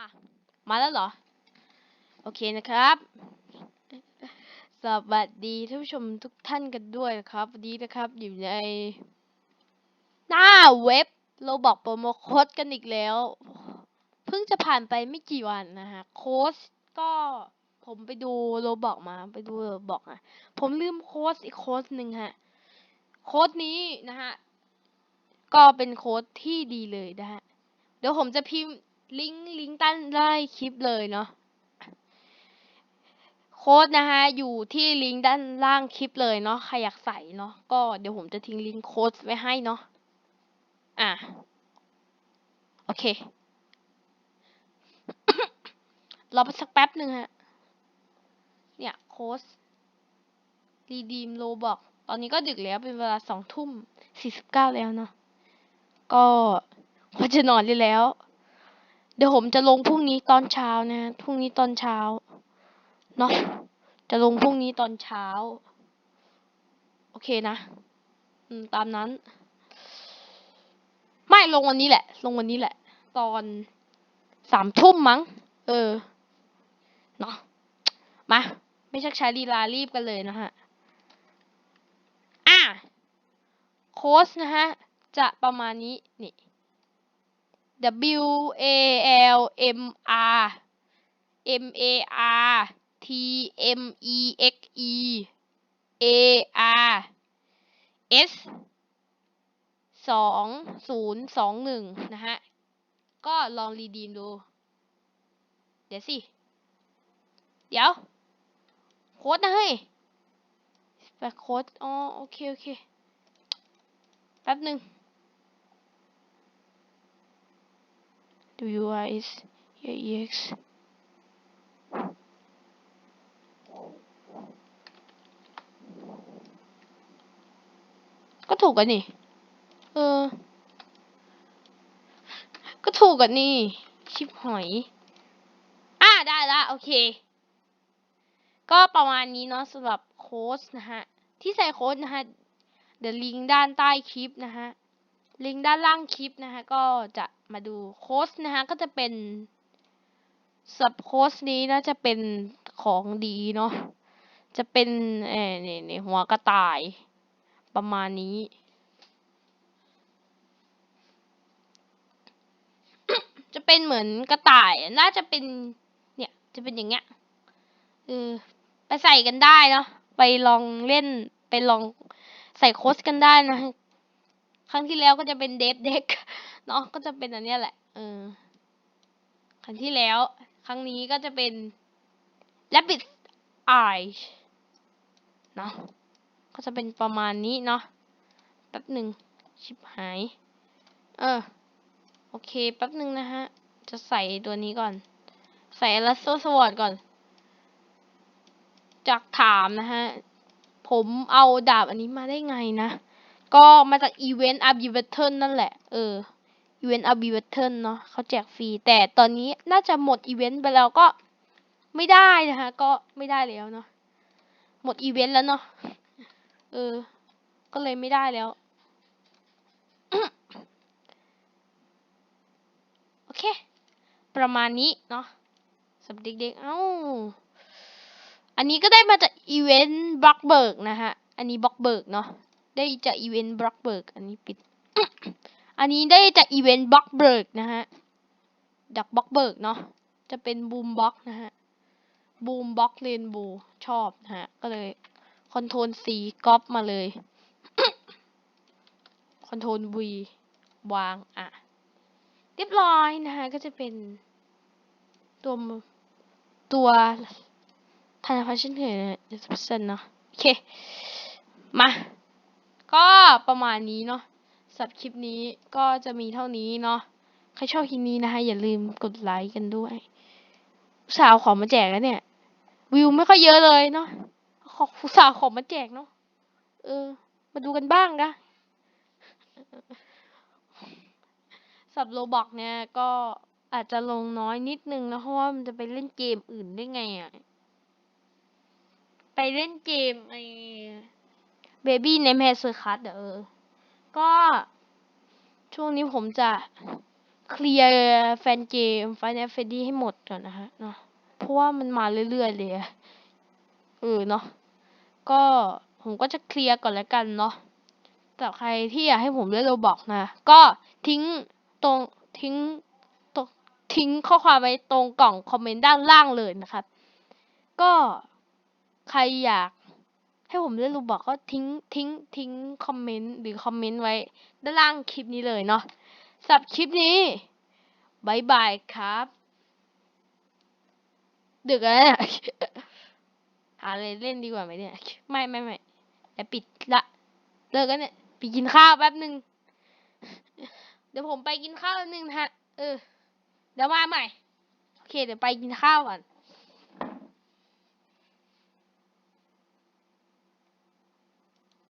อะ มาแล้วเหรอ โอเคนะครับ สวัสดีท่านผู้ชมทุกท่านกันด้วยนะครับ วันนี้นะครับ อยู่ใน หน้าเว็บเราบอกโปรโมโค้ดกันอีกแล้ว เพิ่งจะผ่านไปไม่กี่วันนะฮะ โค้ดก็ผมไปดูโรบอกมาไปดูโรบอกอะ ผมลืมโค้ดอีกโค้ดหนึ่งฮะ โค้ดนี้นะฮะ ก็เป็นโค้ดที่ดีเลยนะฮะ เดี๋ยวผมจะพิมพ์ ลิงก์ลิงก์ใต้ใต้คลิปเลยเนาะโค้ดนะฮะอยู่ที่ลิงก์ด้านล่างคลิปเลยเนาะใครอยากใส่เนาะก็เดี๋ยวผมจะทิ้งลิงก์โค้ดไว้ให้เนาะอะโอเครอไปสักแป๊บหนึ่งฮะ เนี่ยโค้ดรีดีมโลบอก ตอนนี้ก็ดึกแล้วเป็นเวลาสองทุ่มสี่สิบเก้าแล้วเนาะก็ก็จะนอนได้แล้ว เดี๋ยวผมจะลงพรุ่งนี้ตอนเช้านะพรุ่งนี้ตอนเช้าเนาะจะลงพรุ่งนี้ตอนเช้า โอเคนะ อืม ตามนั้น ไม่ลงวันนี้แหละ ลงวันนี้แหละ ตอนสามทุ่มมั้ง เออ เนาะมา ไม่ชักช้าลีลารีบกันเลยนะฮะ อะโค้ชนะฮะ จะประมาณนี้นี่ W A L M R M A R T M E X E A R S สองศูนย์สองหนึ่งนะฮะ ก็ลองรีดีมดู เดี๋ยวสิ เดี๋ยว โค้ดนะเฮ้ยแปโค้ดอ๋อ โอเค โอเค แป๊บหนึ่ง W I S E X ก็ถูกกันนี่ เออ ก็ถูกกันนี่ ชิบหอย อ่าได้ละ โอเค ก็ประมาณนี้เนาะสำหรับโค้ดนะฮะ ที่ใส่โค้ดนะฮะ เดี๋ยวลิงก์ด้านใต้คลิปนะฮะ ลิงก์ด้านล่างคลิปนะฮะ ก็จะ มาดูโค้ดนะฮะก็จะเป็นสับโค้ดนี้นะจะเป็นของดีเนาะจะเป็นเออเนี่ยเนี่ยหัวกระต่าย ประมาณนี้ จะเป็นเหมือนกระต่ายน่าจะเป็นเนี่ยจะเป็นอย่างเงี้ยเออไปใส่กันได้เนาะไปลองเล่นไปลองใส่โค้ดกันได้นะ ครั้งที่แล้วก็จะเป็นเดฟเด็ก เนาะก็จะเป็นอันเนี้ยแหละ เออครั้งที่แล้ว ครั้งนี้ก็จะเป็น rabbit eyes เนาะก็จะเป็นประมาณนี้เนาะแป๊บหนึ่งชิบหาย เออ โอเคแป๊บหนึ่งนะฮะ จะใส่ตัวนี้ก่อน ใส่ลัสโซสวอร์ดก่อน จากถามนะฮะ ผมเอาดาบอันนี้มาได้ไงนะ ก็มาจากอีเวนต์อาร์บีเวเทิลนั่นแหละ เออ อีเวนต์อาบีเวเทิลเนาะเขาแจกฟรี แต่ตอนนี้น่าจะหมดอีเวนต์ไปแล้วก็ไม่ได้นะคะ ก็ไม่ได้แล้วเนาะหมดอีเวนต์แล้วเนาะเออ ก็เลยไม่ได้แล้ว โอเค ประมาณนี้เนาะสำหรับเด็กๆ เอ้า อันนี้ก็ได้มาจากอีเวนต์บล็อกเบิร์กนะฮะ อันนี้บล็อกเบิร์กเนาะ ได้จากอีเวนต์บล็อกเบิร์กอันนี้ปิด อันนี้ได้จากอีเวนต์บล็อกเบิร์กนะฮะจากบล็อกเบิร์กเนาะจะเป็นบูมบล็อกนะฮะบูมบล็อกเรนโบว์ชอบนะฮะ ก็เลยคอนโทรล C ก๊อปมาเลยคอนโทรล V วางอะ เรียบร้อยนะฮะ ก็จะเป็น ตัว ตัวธนาคารเช่นเคยนะเดสเซนเนาะโอเค มา ก็ประมาณนี้เนาะ สำหรับคลิปนี้ก็จะมีเท่านี้เนาะ ใครชอบคลิปนี้นะคะอย่าลืมกดไลค์กันด้วยสาวของมาแจกแล้วเนี่ย วิวไม่ค่อยเยอะเลยเนาะขอสาวของมาแจกเนาะ เออ มาดูกันบ้างนะสับโลบอกเนี่ยก็อาจจะลงน้อยนิดนึงนะเพราะว่ามันจะไปเล่นเกมอื่นได้ไงอะ่ะ ไปเล่นเกมไอ้เบบี้ในแมสเซอร์คัสเออ ก็ ช่วงนี้ผมจะเคลียร์แฟนเกม Final Fantasy ให้หมดก่อนนะฮะเนาะเพราะว่ามันมาเรื่อยๆเลยเออเนาะก็ผมก็จะเคลียร์ก่อนแล้วกันเนาะแต่ใครที่อยากให้ผมเล่นโรบอกนะ ก็ทิ้งตรงทิ้งตรงทิ้งข้อความไว้ตรงกล่องคอมเมนต์ด้านล่างเลยนะครับ ก็ใครอยาก ให้ผมเล่นรูบอกก็ทิ้งทิ้งทิ้งคอมเมนต์หรือคอมเมนต์ไว้ ด้านล่างคลิปนี้เลยเนาะสับคลิปนี้บายบายครับ ดึกแล้วเนี่ยหาอะไรเล่นดีกว่าไหมเนี่ยไม่ไม่ไม่เดี๋ยวปิดละเลิกกันเนี่ยไปกินข้าวแป๊บหนึ่งเดี๋ยวผมไปกินข้าวแป๊บหนึ่งฮะเออเดี๋ยวมาใหม่โอเค เดี๋ยวไปกินข้าวก่อน